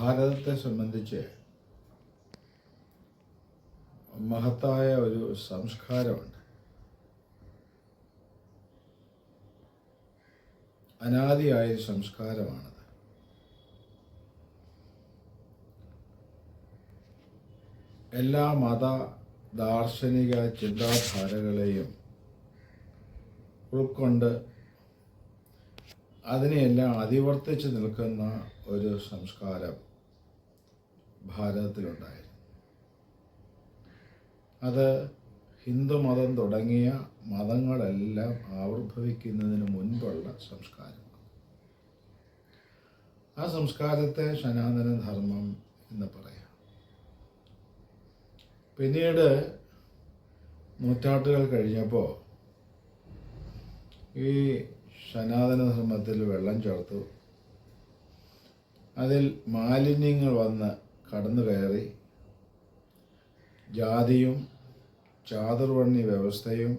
ഭാരതത്തെ സംബന്ധിച്ച് മഹത്തായ ഒരു സംസ്കാരമുണ്ട്. അനാദിയായ സംസ്കാരമാണത്. എല്ലാ മത ദാർശനിക ചിന്താധാരകളെയും ഉൾക്കൊണ്ട് അതിനെയെല്ലാം അതിവർത്തിച്ച് നിൽക്കുന്ന ഒരു സംസ്കാരം. ഭാരതത്തിലുണ്ടായിരുന്നു. അത് ഹിന്ദുമതം തുടങ്ങിയ മതങ്ങളെല്ലാം ആവിർഭവിക്കുന്നതിന് മുൻപുള്ള സംസ്കാരം ആ സംസ്കാരത്തെ സനാതന ധർമ്മം എന്ന് പറയാം. പിന്നീട് നൂറ്റാണ്ടുകൾ കഴിഞ്ഞപ്പോൾ ഈ സനാതന ധർമ്മത്തിൽ വെള്ളം ചേർത്തു. അതിൽ മാലിന്യങ്ങൾ വന്ന് കടന്നു കയറി. ജാതിയും ചാതുർവർണി വ്യവസ്ഥയും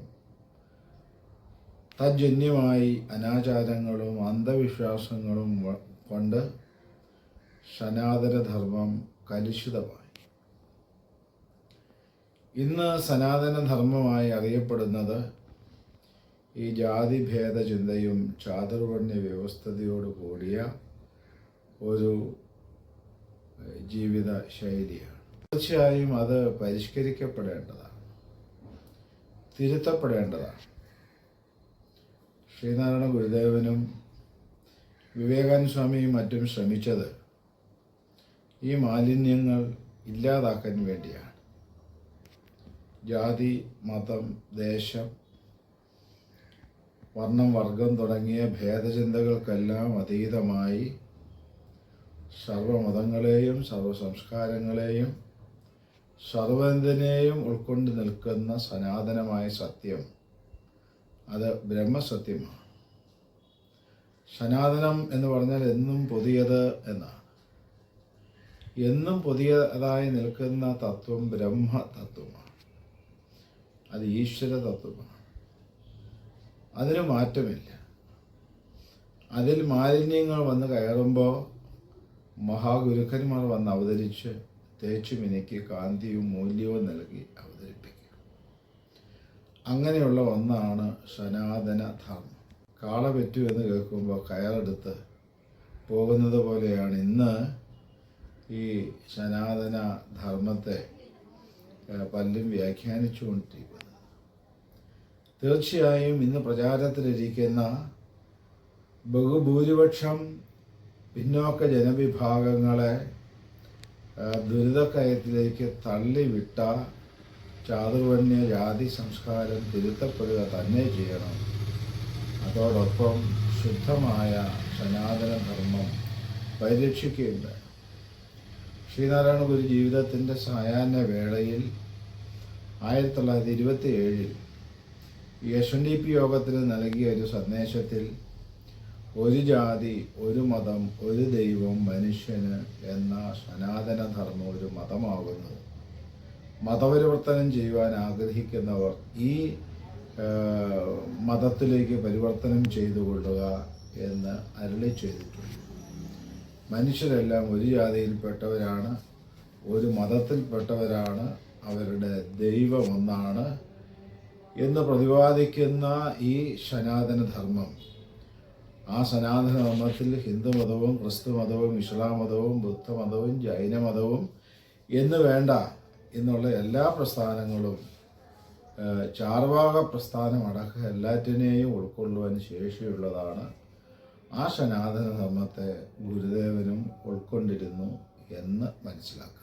തജ്ജന്യമായി അനാചാരങ്ങളും അന്ധവിശ്വാസങ്ങളും കൊണ്ട് സനാതനധർമ്മം കലുഷിതമായി. ഇന്ന് സനാതനധർമ്മമായി അറിയപ്പെടുന്നത് ഈ ജാതിഭേദ ചിന്തയും ചാതുർവർണ വ്യവസ്ഥതയോട് കൂടിയ ഒരു ജീവിത ശൈലിയാണ് തീർച്ചയായും അത് പരിഷ്കരിക്കപ്പെടേണ്ടതാണ്. തിരുത്തപ്പെടേണ്ടതാണ്. ശ്രീനാരായണ ഗുരുദേവനും വിവേകാനന്ദ സ്വാമിയും മറ്റും ശ്രമിച്ചത് ഈ മാലിന്യങ്ങൾ ഇല്ലാതാക്കാൻ വേണ്ടിയാണ്. ജാതി മതം ദേശം വർണം വർഗം തുടങ്ങിയ ഭേദചിന്തകൾക്കെല്ലാം അതീതമായി സർവമതങ്ങളെയും സർവ സംസ്കാരങ്ങളെയും സർവന്തിനെയും ഉൾക്കൊണ്ട് നിൽക്കുന്ന സനാതനമായ സത്യം. അത് ബ്രഹ്മസത്യമാണ്. സനാതനം എന്ന് പറഞ്ഞാൽ എന്നും പുതിയത് എന്നാണ്. എന്നും പുതിയതായി നിൽക്കുന്ന തത്വം ബ്രഹ്മ തത്വമാണ് അത് ഈശ്വര തത്വമാണ്. അതിന് മാറ്റമില്ല. അതിൽ മാലിന്യങ്ങൾ വന്ന് കയറുമ്പോൾ മഹാഗുരുക്കന്മാർ വന്ന് അവതരിച്ച് തേച്ചും എനിക്ക് കാന്തിയും മൂല്യവും നൽകി അവതരിപ്പിക്കും. അങ്ങനെയുള്ള ഒന്നാണ് സനാതന ധർമ്മം കാള പെറ്റു എന്ന് കേൾക്കുമ്പോൾ കയറെടുത്ത് പോകുന്നത് പോലെയാണ് ഇന്ന് ഈ സനാതന ധർമ്മത്തെ പലരും വ്യാഖ്യാനിച്ചുകൊണ്ടിരിക്കുന്നത്. തീർച്ചയായും ഇന്ന് പ്രചാരത്തിലിരിക്കുന്ന ബഹുഭൂരിപക്ഷം പിന്നോക്ക ജനവിഭാഗങ്ങളെ ദുരിതക്കയത്തിലേക്ക് തള്ളിവിട്ട ചാതുർവന്യ ജാതി സംസ്കാരം തിരുത്തപ്പെടുക തന്നെ ചെയ്യണം. അതോടൊപ്പം ശുദ്ധമായ സനാതനധർമ്മം പരിരക്ഷിക്കുകയുണ്ട് ശ്രീനാരായണ ഗുരു ജീവിതത്തിന്റെ സായാഹ്ന വേളയിൽ ആയിരത്തി തൊള്ളായിരത്തി ഇരുപത്തി ഏഴിൽ എസ് എൻ ഡി പി യോഗത്തിന് നൽകിയ ഒരു സന്ദേശത്തിൽ ഒരു ജാതി ഒരു മതം ഒരു ദൈവം മനുഷ്യന് എന്ന സനാതന ധർമ്മം ഒരു മതമാകുന്നു. മതപരിവർത്തനം ചെയ്യുവാൻ ആഗ്രഹിക്കുന്നവർ ഈ മതത്തിലേക്ക് പരിവർത്തനം ചെയ്തു കൊള്ളുക എന്ന് അരളി ചെയ്തിട്ടുണ്ട്. മനുഷ്യരെല്ലാം ഒരു ജാതിയിൽപ്പെട്ടവരാണ് ഒരു മതത്തിൽപ്പെട്ടവരാണ് അവരുടെ ദൈവം ഒന്നാണ് എന്ന് പ്രതിപാദിക്കുന്ന ഈ സനാതന ധർമ്മം ആ സനാതന ധർമ്മത്തിൽ ഹിന്ദുമതവും ക്രിസ്തു മതവും ഇസ്ലാം മതവും ബുദ്ധമതവും ജൈനമതവും എന്ന് വേണ്ട എന്നുള്ള എല്ലാ പ്രസ്ഥാനങ്ങളും ചാർവാക പ്രസ്ഥാനം അടക്കം എല്ലാറ്റിനെയും ഉൾക്കൊള്ളുവാൻ ശേഷിയുള്ളതാണ്. ആ സനാതന ധർമ്മത്തെ ഗുരുദേവനും ഉൾക്കൊണ്ടിരുന്നു എന്ന് മനസ്സിലാക്കാം.